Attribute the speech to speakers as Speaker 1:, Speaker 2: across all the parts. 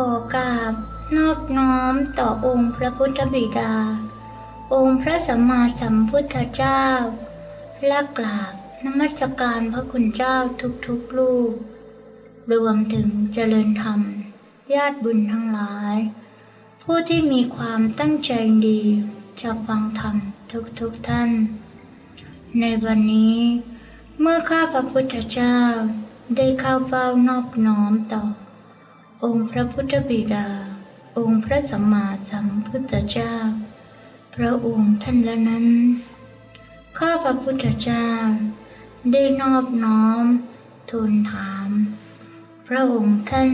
Speaker 1: ขอกราบ นอบน้อมต่อองค์พระพุทธบิดา องค์พระสัมมาสัมพุทธเจ้าและกราบนมัสการพระคุณเจ้าทุกๆลูกรวมถึงเจริญธรรม ญาติบุญทั้งหลาย ผู้ที่มีความตั้งใจดีจะฟังธรรมทุกๆท่าน ในวันนี้ เมื่อข้าพระพุทธเจ้าได้เข้าเฝ้านอบน้อมต่อ องค์พระพุทธบิดา องค์พระสัมมาสัมพุทธเจ้า พระองค์ท่านละนั้น ข้าพระพุทธเจ้า ได้นอบน้อมทูลถาม พระองค์ท่าน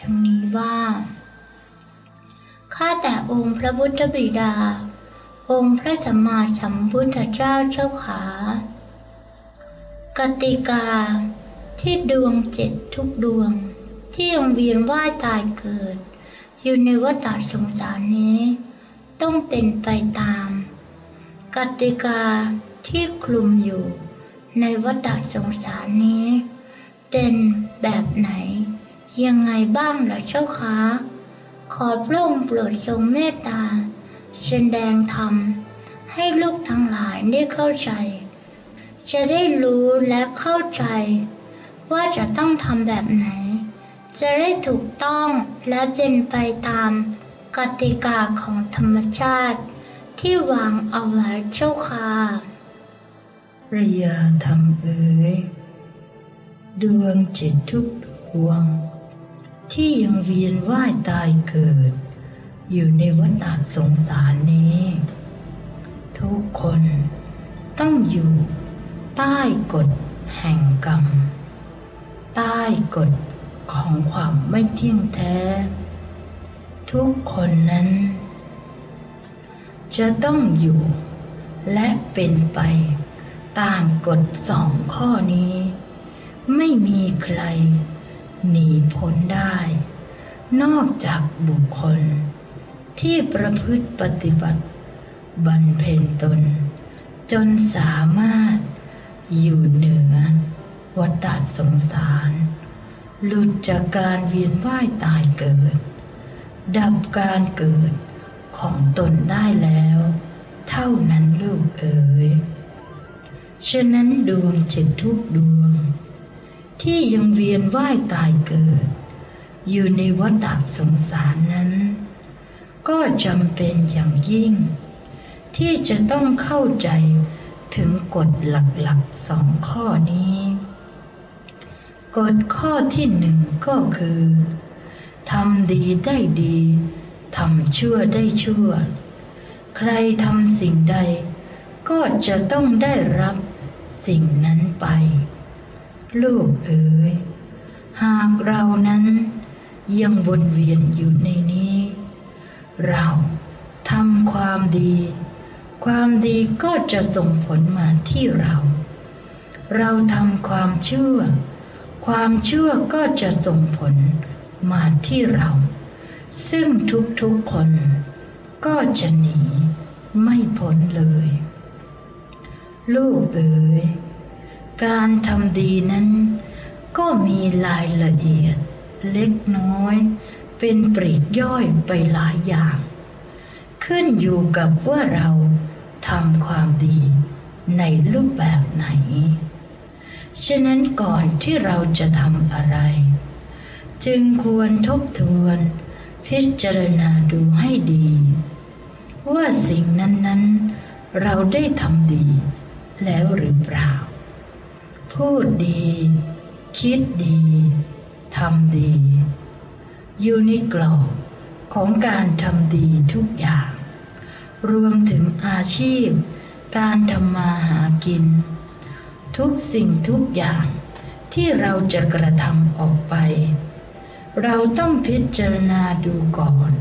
Speaker 1: ทั้งนี้ว่าข้าแต่องค์พระพุทธบิดา องค์พระสัมมาสัมพุทธเจ้าเจ้าขากติกาที่ดวงเจ็ดทุกดวง ที่ยังเวียนว่ายตายเกิด อยู่ในวัฏสงสารนี้ ต้องเป็นไปตาม กติกาที่คลุมอยู่ในวัฏสงสารนี้ เป็นแบบไหน ยังไงบ้างล่ะเจ้าคะขอพระองค์โปรดทรงเมตตาแสดงธรรมให้ลูกทั้งหลายได้เข้าใจ จะได้รู้และเข้าใจ ว่าจะต้องทำแบบไหน จะได้ถูกต้องและเป็นไปตามกติกาของธรรมชาติ ที่วางเอาไว้เจ้าค่ะ
Speaker 2: ระยาธรรมเอ๋ยดวงจิตทุกดวง ที่ยังเวียนว่ายตายเกิด อยู่ในวัฏสงสารนี้ ทุกคนต้องอยู่ใต้กฎแห่งกรรม ใต้กฎ ของความไม่เที่ยงแท้ ทุกคนนั้น จะต้องอยู่และเป็นไปตามกฎสองข้อนี้ ไม่มีใคร หนีพ้นได้ นอกจากบุคคล ที่ประพฤติปฏิบัติบรรเพ็ญตน จนสามารถอยู่เหนือวัฏสงสาร หลุดจากการเวียนว่ายตายเกิด ดับการเกิดของตนได้แล้ว เท่านั้นลูกเอ๋ย ฉะนั้นดวงจิตทุกดวง ที่ยังเวียนว่ายตายเกิด อยู่ในวัฏสงสารนั้น ก็จำเป็นอย่างยิ่ง ที่จะต้องเข้าใจถึงกฎหลักๆสองข้อนี้ กฎข้อที่หนึ่งก็คือทำดีได้ดีทำชั่วได้ชั่ว ใครทำสิ่งใด ก็จะต้องได้รับสิ่งนั้นไป ลูกเอ๋ยหากเรานั้นยังวนเวียนอยู่ในนี้ เราทำความดี ความดีก็จะส่งผลมาที่เรา เราทำความชั่ว ความชั่วก็จะส่งผลมาที่เรา ซึ่งทุกๆคนก็จะหนีไม่พ้นเลย ลูกเอ๋ยการทำดีนั้น ก็มีรายละเอียดเล็กน้อย เป็นปรีกย่อยไปหลายอย่าง ขึ้นอยู่กับว่าเราทำความดีในรูปแบบไหน ฉะนั้นก่อนที่เราจะทำอะไร จึงควรทบทวน พิจารณาดูให้ดี ว่าสิ่งนั้นๆ เราได้ทำดี แล้วหรือเปล่า พูดดี คิดดีทำดี อยู่ในกรอบของการทำดีทุกอย่าง รวมถึงอาชีพ การทำมาหากิน ทุกสิ่งทุกอย่างที่เราจะกระทำออกไป เราต้องพิจารณาดูก่อน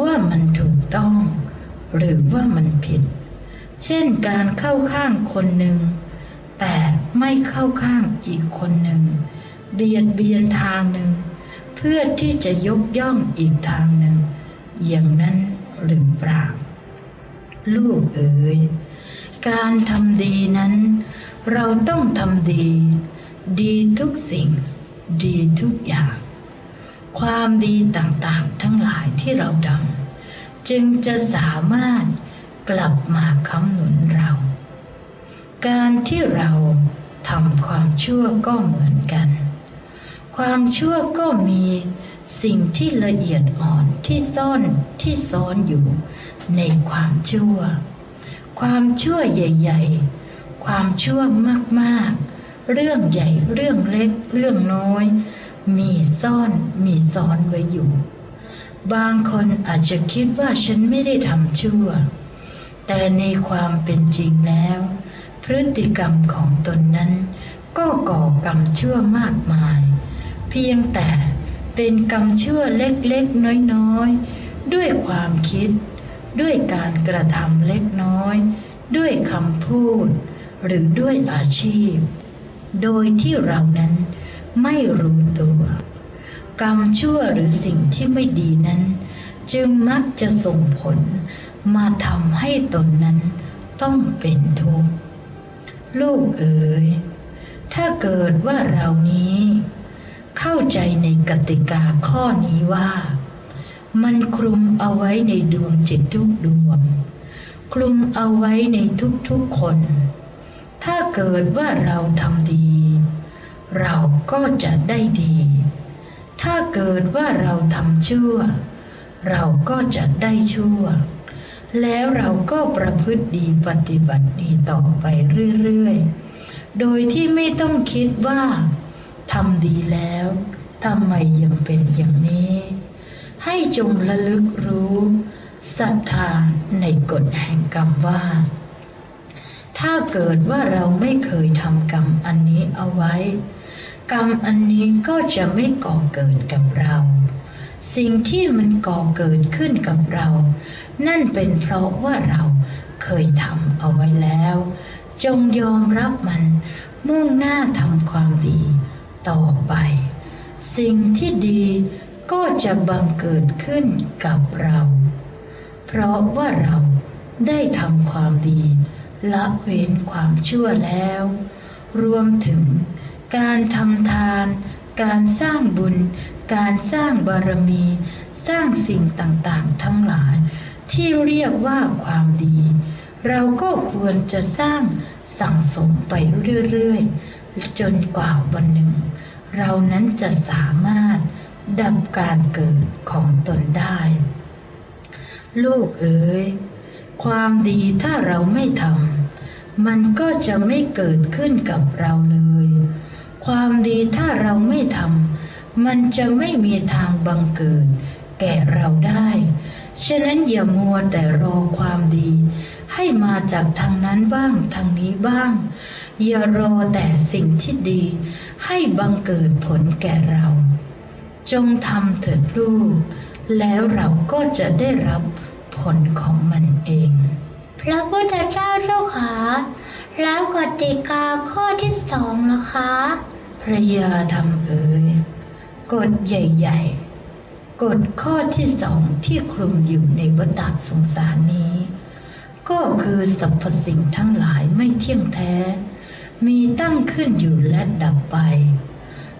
Speaker 2: ว่ามันถูกต้อง หรือว่ามันผิด เช่นการเข้าข้างคนหนึ่ง แต่ไม่เข้าข้างอีกคนหนึ่งเบียดเบียนทางหนึ่ง เพื่อที่จะยกย่องอีกทางหนึ่ง อย่างนั้นหรือเปล่าลูกเอ๋ยการทำดีนั้น เราต้องทำดี ดีทุกสิ่ง ดีทุกอย่าง ความดีต่างๆ ทั้งหลายที่เราทำจึงจะสามารถกลับมาค้ำหนุนเรา การที่เราทำความชั่วก็เหมือนกัน ความชั่วก็มีสิ่งที่ละเอียดอ่อนที่ซ่อนที่ซ้อนอยู่ในความชั่ว ความชั่วใหญ่ ๆ ความชั่วมากๆ เรื่องใหญ่เรื่องเล็กเรื่องน้อย มีซ่อนมีซ้อนไว้อยู่ บางคนอาจจะคิดว่าฉันไม่ได้ทำชั่ว แต่ในความเป็นจริงแล้ว พฤติกรรมของตนนั้น ก็ก่อกรรมชั่วมากมาย เพียงแต่เป็นกรรมชั่วเล็กๆ น้อยๆ ด้วยความคิด ด้วยการกระทำเล็กน้อย ด้วยคำพูด หรือด้วยอาชีพ โดยที่เรานั้นไม่รู้ตัว กรรมชั่วหรือสิ่งที่ไม่ดีนั้น จึงมักจะส่งผลมาทำให้ตนนั้นต้องเป็นทุกข์ลูกเอ๋ยถ้าเกิดว่าเรานี้ เข้าใจในกติกาข้อนี้ว่า มันคลุมเอาไว้ในดวงจิตทุกดวง คลุมเอาไว้ในทุกๆคน ถ้าเกิดว่าเราทำดี เราก็จะได้ดี ถ้าเกิดว่าเราทำชั่ว เราก็จะได้ชั่ว แล้วเราก็ประพฤติดีปฏิบัติดีต่อไปเรื่อยๆ โดยที่ไม่ต้องคิดว่าทำดีแล้วทำไมยังเป็นอย่างนี้ ให้จงระลึกรู้ศรัทธาในกฎแห่งกรรมว่า ถ้าเกิดว่าเราไม่เคยทำกรรมอันนี้เอาไว้ กรรมอันนี้ก็จะไม่ก่อเกิดกับเรา สิ่งที่มันก่อเกิดขึ้นกับเรา นั่นเป็นเพราะว่าเราเคยทำเอาไว้แล้ว จงยอมรับมันมุ่งหน้าทำความดีต่อไป สิ่งที่ดีก็จะบังเกิดขึ้นกับเรา เพราะว่าเราได้ทำความดี ละเว้นความชั่วแล้ว รวมถึงการทำทาน การสร้างบุญ การสร้างบารมี สร้างสิ่งต่างๆ ทั้งหลาย ที่เรียกว่าความดี เราก็ควรจะสร้างสั่งสมไปเรื่อยๆ จนกว่าวันหนึ่ง เรานั้นจะสามารถดับการเกิดของตนได้ ลูกเอ๋ย ความดีถ้าเราไม่ทำ มันก็จะไม่เกิดขึ้นกับเราเลย ความดีถ้าเราไม่ทำมันจะไม่มีทางบังเกิด แก่เราได้ ฉะนั้นอย่ามัวแต่รอความดี ให้มาจากทางนั้นบ้างทางนี้บ้าง อย่ารอแต่สิ่งที่ดี ให้บังเกิดผลแก่เรา จงทำเถิดลูกแล้วเราก็จะได้รับผลของมันเอง
Speaker 1: พระพุทธเจ้าเจ้าขาแล้วกติกาข้อที่สองล่ะคะ
Speaker 2: พระยาธรรมเอ๋ยกฎใหญ่ ๆ กฎข้อที่สองที่คลุมอยู่ในวัฏสงสารนี้ ก็คือสรรพสิ่งทั้งหลายไม่เที่ยงแท้ มีตั้งขึ้นอยู่และดับไป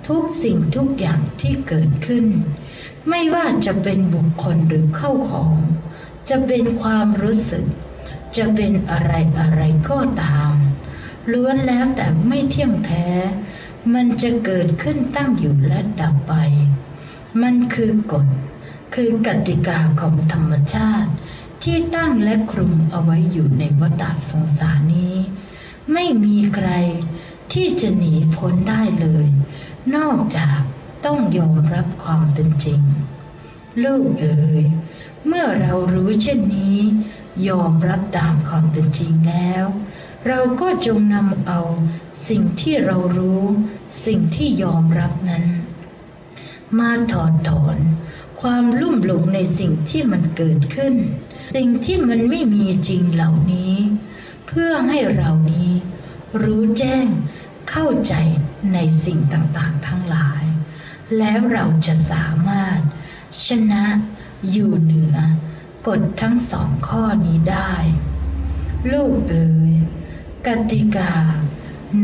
Speaker 2: ทุกสิ่งทุกอย่างที่เกิดขึ้น ไม่ว่าจะเป็นบุคคลหรือเข้าของ จะเป็นความรู้สึก จะเป็นอะไรอะไรก็ตามล้วนแล้วแต่ไม่เที่ยงแท้ มันจะเกิดขึ้นตั้งอยู่และดับไป มันคือกฎ คือกติกาของธรรมชาติ ที่ตั้งและคลุมเอาไว้อยู่ในวัฏสงสารนี้ ไม่มีใครที่จะหนีพ้นได้เลย นอกจากต้องยอมรับความเป็นจริง ลูกเอ๋ย เมื่อเรารู้เช่นนี้ ยอมรับตามความเป็นจริงแล้ว เราก็จงนำเอาสิ่งที่เรารู้ สิ่งที่ยอมรับนั้น มาถอดถอนความลุ่มหลงในสิ่งที่มันเกิดขึ้น สิ่งที่มันไม่มีจริงเหล่านี้ เพื่อให้เรานี้ รู้แจ้งเข้าใจในสิ่งต่างๆ ทั้งหลาย แล้วเราจะสามารถ ชนะอยู่เหนือ กฎทั้งสองข้อนี้ได้ ลูกเอ๋ยกติกา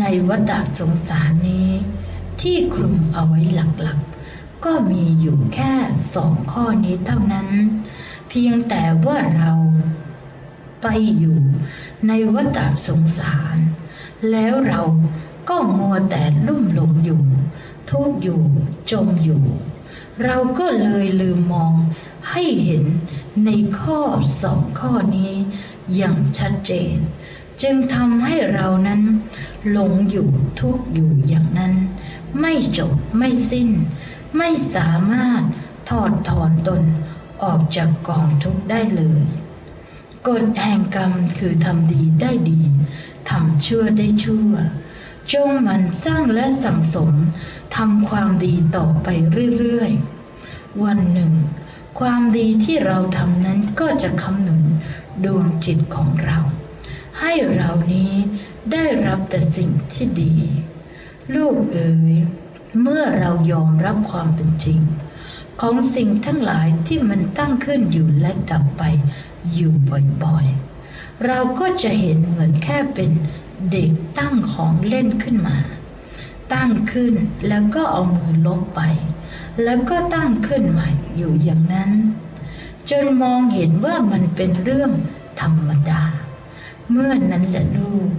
Speaker 2: ในวัฏสงสารนี้ ที่คลุมเอาไว้หลักๆก็มีอยู่แค่สองข้อนี้เท่านั้น เพียงแต่ว่าเราไปอยู่ในวัฏสงสาร แล้วเราก็มัวแต่ลุ่มหลงอยู่ ทุกอยู่จมอยู่ เราก็เลยลืมมองให้เห็น ในข้อสองข้อนี้อย่างชัดเจน จึงทำให้เรานั้นหลงอยู่ทุกอยู่อย่างนั้น ไม่จบไม่สิ้น ไม่สามารถถอดถอนตนออกจากกองทุกข์ได้เลยกฎแห่งกรรมคือทำดีได้ดีทำชั่วได้ชั่ว จงมันสร้างและสั่งสมทำความดีต่อไปเรื่อยๆ วันหนึ่ง ความดีที่เราทำนั้นก็จะคำหนุนดวงจิตของเรา ให้เรานี้ได้รับแต่สิ่งที่ดี ลูกเอ๋ยเมื่อเรายอมรับความเป็นจริง ของสิ่งทั้งหลายที่มันตั้งขึ้นอยู่และดับไปอยู่บ่อยๆ เราก็จะเห็นเหมือนแค่เป็นเด็กตั้งของเล่นขึ้นมา ตั้งขึ้นแล้วก็เอามือลบไป แล้วก็ตั้งขึ้นใหม่อยู่อย่างนั้น จนมองเห็นว่ามันเป็นเรื่องธรรมดา เมื่อนนั้นแหละลูก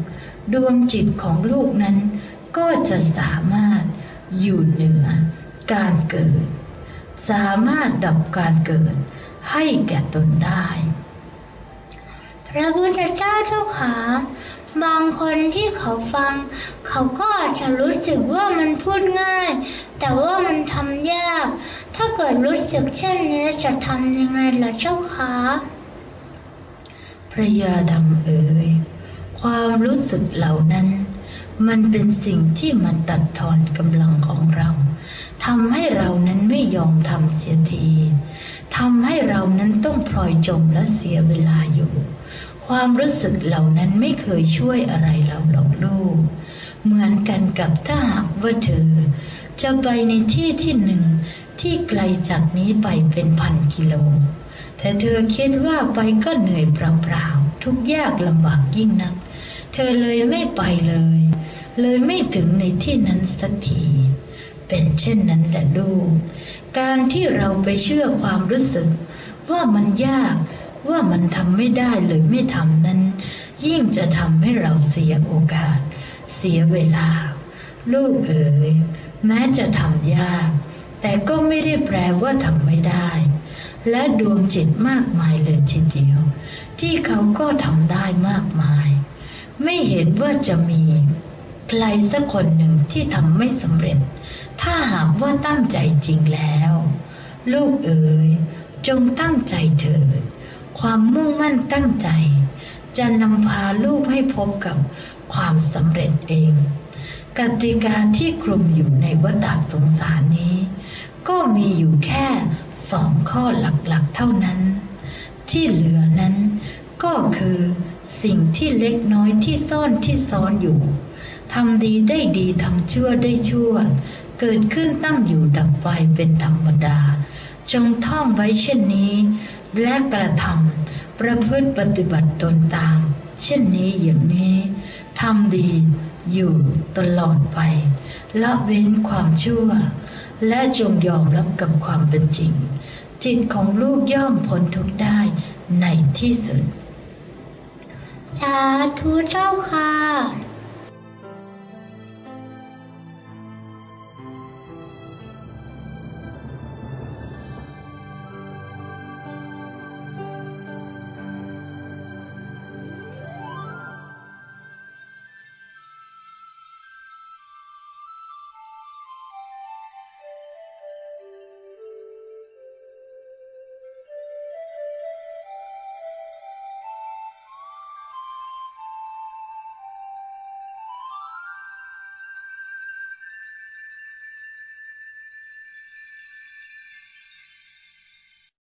Speaker 2: ดวงจิตของลูกนั้น ก็จะสามารถอยู่เหนือการเกิด สามารถดับการเกิดให้แก่ตนได้
Speaker 1: พระพุทธเจ้าเจ้าขาบางคนที่เขาฟัง เขาก็อาจจะรู้สึกว่ามันพูดง่าย แต่ว่ามันทำยาก ถ้าเกิดรู้สึกเช่นนี้จะทำยังไงล่ะเจ้าคะ
Speaker 2: พระยาดำเอ๋ยความรู้สึกเหล่านั้น มันเป็นสิ่งที่มันตัดทอนกำลังของเราทำให้เรานั้นไม่ยอมทำเสียทีทำให้เรานั้นต้องพลอยจมและเสียเวลาอยู่ ความรู้สึกเหล่านั้นไม่เคยช่วยอะไรเราหรอกลูก เหมือนกันกับถ้าหากว่าเธอ จะไปในที่ที่หนึ่ง ที่ไกลจากนี้ไปเป็นพันกิโล แต่เธอคิดว่าไปก็เหนื่อยเปล่าๆทุกยากลำบากยิ่งนัก เธอเลยไม่ไปเลย เลยไม่ถึงในที่นั้นสักทีเป็นเช่นนั้นแหละลูก การที่เราไปเชื่อความรู้สึก ว่ามันยากว่ามันทำไม่ได้เลยไม่ทำนั้น ยิ่งจะทำให้เราเสียโอกาส เสียเวลา ลูกเอ๋ยแม้จะทำยาก แต่ก็ไม่ได้แปลว่าทำไม่ได้ และดวงจิตมากมายเลยทีเดียว ที่เขาก็ทำได้มากมาย ไม่เห็นว่าจะมี ใครสักคนหนึ่งที่ทำไม่สำเร็จ ถ้าหากว่าตั้งใจจริงแล้ว ลูกเอ๋ยจงตั้งใจเถิด ความมุ่งมั่นตั้งใจ จะนำพาลูกให้พบกับความสำเร็จเอง กติกาที่คลุมอยู่ในวัฏสงสารนี้ ก็มีอยู่แค่สองข้อหลักๆเท่านั้น ที่เหลือนั้นก็คือสิ่งที่เล็กน้อยที่ซ่อนที่ซ้อนอยู่ทำดีได้ดีทำชั่วได้ชั่ว เกิดขึ้นตั้งอยู่ดับไปเป็นธรรมดา จงท่องไว้เช่นนี้ และกระทำประพฤติปฏิบัติตนตาม เช่นนี้อย่างนี้ทำดี อยู่ตลอดไป ละเว้นความชั่ว และจงยอมรับกับความเป็นจริง จิตของลูกย่อมพ้นทุกข์ได้ในที่สุด
Speaker 1: สาธุเจ้าค่ะ